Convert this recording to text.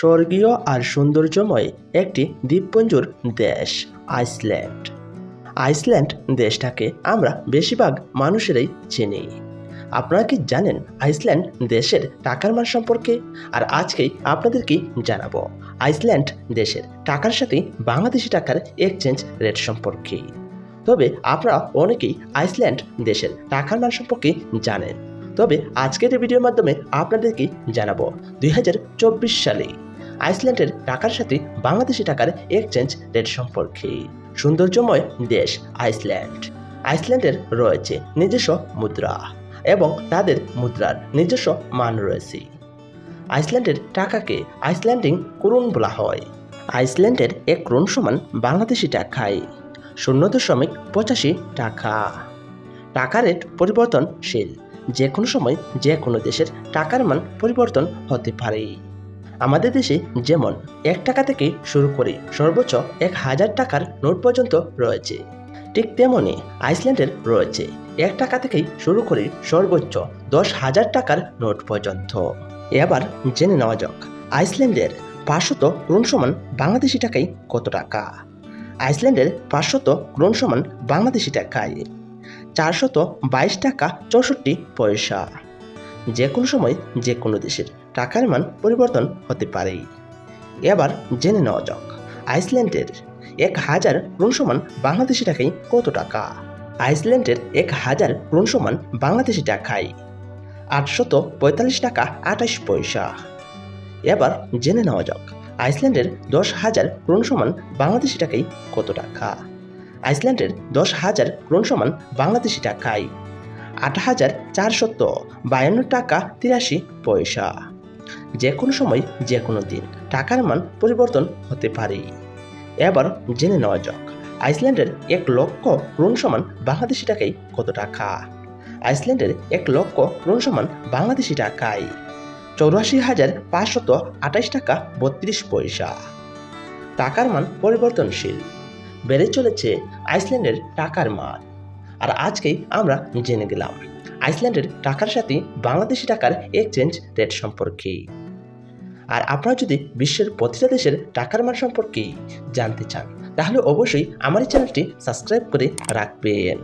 স্বর্গীয় আর সৌন্দর্যময় একটি দ্বীপপুঞ্জর দেশ, আইসল্যান্ড। আইসল্যান্ড দেশটাকে আমরা বেশিরভাগ মানুষেরাই চিনি। আপনারা কি জানেন আইসল্যান্ড দেশের টাকার মান সম্পর্কে? আর আজকেই আপনাদেরকে জানাব? আইসল্যান্ড দেশের টাকার সাথে বাংলাদেশি টাকার এক্সচেঞ্জ রেট সম্পর্কে। তবে আপনারা অনেকেই আইসল্যান্ড দেশের টাকার মান সম্পর্কে জানেন। তবে আজকের এই ভিডিওর মাধ্যমে আপনাদেরকে জানাব? দুই হাজার চব্বিশ সালে আইসল্যান্ডের টাকার সাথে বাংলাদেশি টাকার এক্সচেঞ্জ রেট সম্পর্কে। সৌন্দর্যময় দেশ আইসল্যান্ড। আইসল্যান্ডের রয়েছে নিজস্ব মুদ্রা এবং তাদের মুদ্রার নিজস্ব মান রয়েছে। আইসল্যান্ডের টাকাকে আইসল্যান্ডিং করুন বলা হয়। আইসল্যান্ডের এক ক্রোন সমান বাংলাদেশি টাকায়, শূন্য দশমিক পঁচাশি টাকা। টাকা রেট পরিবর্তনশীল যে কোনো সময় যে কোনো দেশের টাকার মান পরিবর্তন হতে পারে। আমাদের দেশে যেমন এক টাকা থেকে শুরু করে সর্বোচ্চ এক হাজার টাকার নোট পর্যন্ত রয়েছে। ঠিক তেমনই আইসল্যান্ডের রয়েছে এক টাকা থেকেই শুরু করে সর্বোচ্চ দশ হাজার টাকার নোট পর্যন্ত। এবার জেনে নেওয়া যাক, আইসল্যান্ডের পাঁচশত ক্রোন সমান বাংলাদেশি টাকায় কত টাকা? আইসল্যান্ডের পাঁচশত ক্রোন সমান বাংলাদেশি টাকায় চারশত বাইশ টাকা চৌষট্টি পয়সা। যে কোনো সময় যে কোনো দেশের টাকার মান পরিবর্তন হতে পারে। এবার জেনে নেওয়া যাক, আইসল্যান্ডের এক হাজার ক্রোন সমান বাংলাদেশি টাকায় কত টাকা? আইসল্যান্ডের এক হাজার ক্রোন সমান বাংলাদেশি টাকায় আটশত পঁয়তাল্লিশ টাকা আঠাশ পয়সা। এবার জেনে নেওয়া যাক, আইসল্যান্ডের দশ হাজার ক্রোন সমান বাংলাদেশি টাকায় কত টাকা? আইসল্যান্ডের দশ হাজার ক্রোন সমান বাংলাদেশি টাকায় আট হাজার চারশত বায়ান্ন টাকা তিরাশি পয়সা। যে কোনো সময় যে কোনো দিন, টাকার মান পরিবর্তন হতে পারে। এবার জেনে নেওয়া যাক, আইসল্যান্ডের এক লক্ষ ক্রোন সমান বাংলাদেশি টাকায় কত টাকা? আইসল্যান্ডের এক লক্ষ ক্রোন সমান বাংলাদেশি টাকায় চৌরাশি হাজার পাঁচশত আঠাশ টাকা বত্রিশ পয়সা। টাকার মান পরিবর্তনশীল, বেড়ে চলেছে আইসল্যান্ডের টাকার মান। আর আজকেই আমরা জেনে গেলাম। আইসল্যান্ডের টাকার সাথে বাংলাদেশি টাকার এক্সচেঞ্জ রেট সম্পর্কে। আর আপনারা যদি বিশ্বের প্রতিটা দেশের টাকার মান সম্পর্কে জানতে চান, তাহলে অবশ্যই আমার এই চ্যানেলটি সাবস্ক্রাইব করে রাখবেন।